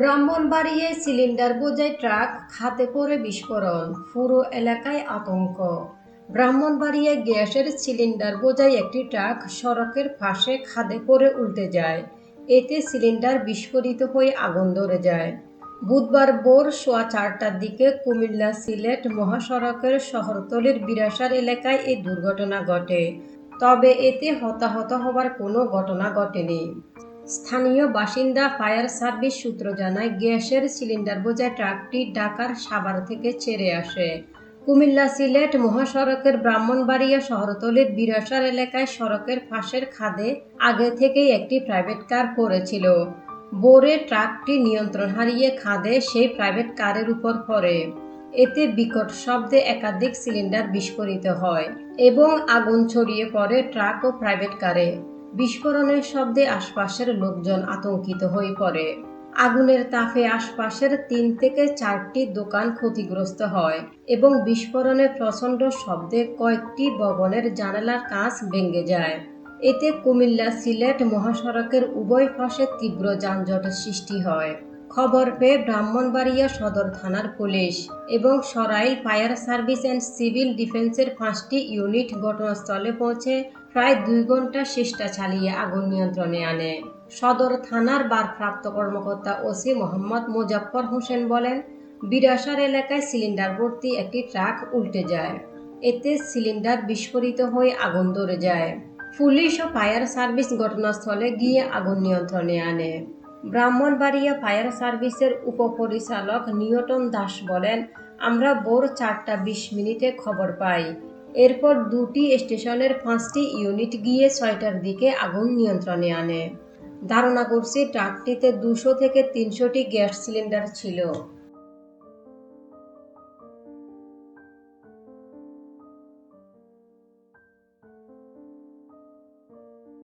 ব্রাহ্মণবাড়িয়ায় cylinder বোঝাই truck, খাতে পড়ে বিস্ফোরণ, পুরো এলাকায় আতঙ্ক। ব্রাহ্মণবাড়িয়ায় গ্যাসের সিলিন্ডার বোঝাই একটি ট্রাক সড়কের পাশে খাদে পড়ে উল্টে যায়। এতে সিলিন্ডার বিস্ফোরিত হয়ে আগুন ধরে যায়। বুধবার ভোর সোয়া চারটার দিকে কুমিল্লা সিলেট মহাসড়কের শহরতলির বিরাসার এলাকায় এই দুর্ঘটনা ঘটে। তবে এতে হতাহত হবার কোনো ঘটনা ঘটেনি। স্থানীয় বাসিন্দা ফায়ার সার্ভিস সূত্র জানায়, গ্যাসের সিলিন্ডার বোঝায় ট্রাকটি ঢাকার সাভার থেকে ছেড়ে আসে। কুমিল্লা সিলেট মহাসড়কের ব্রাহ্মণবাড়িয়া শহরতলির বিরাসার এলাকায় সড়কের পাশের খাদে আগে থেকেই একটি প্রাইভেট কার পড়েছিল। বোরে ট্রাকটি নিয়ন্ত্রণ হারিয়ে খাদে সেই প্রাইভেট কারের উপর পড়ে। এতে বিকট শব্দে একাধিক সিলিন্ডার বিস্ফোরিত হয় এবং আগুন ছড়িয়ে পড়ে ট্রাক ও প্রাইভেট কারে। বিস্ফোরণের শব্দে আশপাশের লোকজন আতঙ্কিত হয়ে পড়ে। আগুনের তাফে আশপাশের তিন থেকে চারটি দোকান ক্ষতিগ্রস্ত হয় এবং বিস্ফোরণে প্রচণ্ড শব্দে কয়েকটি ভবনের জানালার কাঁচ ভেঙে যায়। এতে কুমিল্লা সিলেট মহাসড়কের উভয় পাশে তীব্র যানজটের সৃষ্টি হয়। খবর পেয়ে ব্রাহ্মণবাড়িয়া সদর থানার পুলিশ এবং Sarail fire service and civil ডিফেন্সের পাঁচটি ইউনিট ঘটনাস্থলে পৌঁছে প্রায় দুই ঘণ্টা চেষ্টা চালিয়ে আগুন নিয়ন্ত্রণে আনে। সদর থানার বারপ্রাপ্ত কর্মকর্তা ওসি মোহাম্মদ মুজাফর হোসেন বলেন, বিরাসার এলাকায় সিলিন্ডার ভর্তি একটি ট্রাক উল্টে যায়। এতে সিলিন্ডার বিস্ফোরিত হয়ে আগুন ধরে যায়। পুলিশ ও ফায়ার সার্ভিস ঘটনাস্থলে গিয়ে আগুন নিয়ন্ত্রণে আনে। ব্রাহ্মণবাড়িয়া ফায়ার সার্ভিসের উপপরিচালক নিয়টন দাস বলেন, আমরা ভোর চারটা বিশ মিনিটে খবর পাই। এরপর দুটি স্টেশনের পাঁচটি ইউনিট গিয়ে ছয়টার দিকে আগুন নিয়ন্ত্রণে আনে। ধারণা করছি, ট্রাকটিতে দুশো থেকে তিনশোটি গ্যাস সিলিন্ডার ছিল।